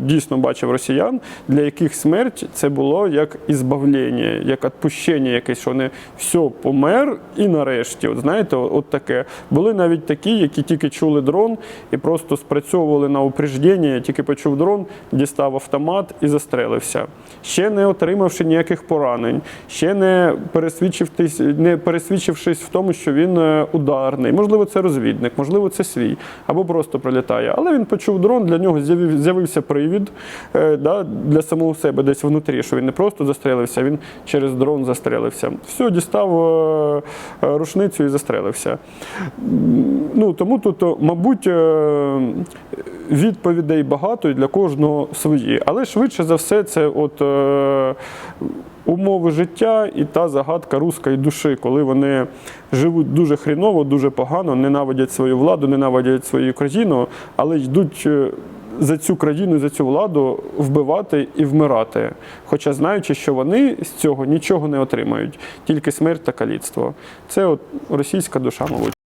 дійсно бачив росіян, для яких смерть це було як ізбавлення, як відпущення якесь, що вони все помер і нарешті. От знаєте, от таке. Були навіть такі, які тільки чули дрон і просто спрацьовували на упреждення, тільки почув дрон, дістав автомат і застрелився. Ще не отримавши ніяких поранень, ще не пересвідчившись, не пересвідчившись в тому, що він е, ударний. Можливо, це розвідник, можливо, це свій, або просто прилітає. Але він почув дрон, для нього з'явився привід е, да, для самого себе десь внутрі, що він не просто застрелився, він через дрон застрелився. Все, дістав е, е, рушницю і застрелився. Ну, тому тут, мабуть, відповідей багато і для кожного свої. Але швидше за все, це от умови життя і та загадка руської душі, коли вони живуть дуже хріново, дуже погано, ненавидять свою владу, ненавидять свою країну, але йдуть. За цю країну, за цю владу вбивати і вмирати, хоча знаючи, що вони з цього нічого не отримають, тільки смерть та каліцтво. Це от російська душа, мабуть.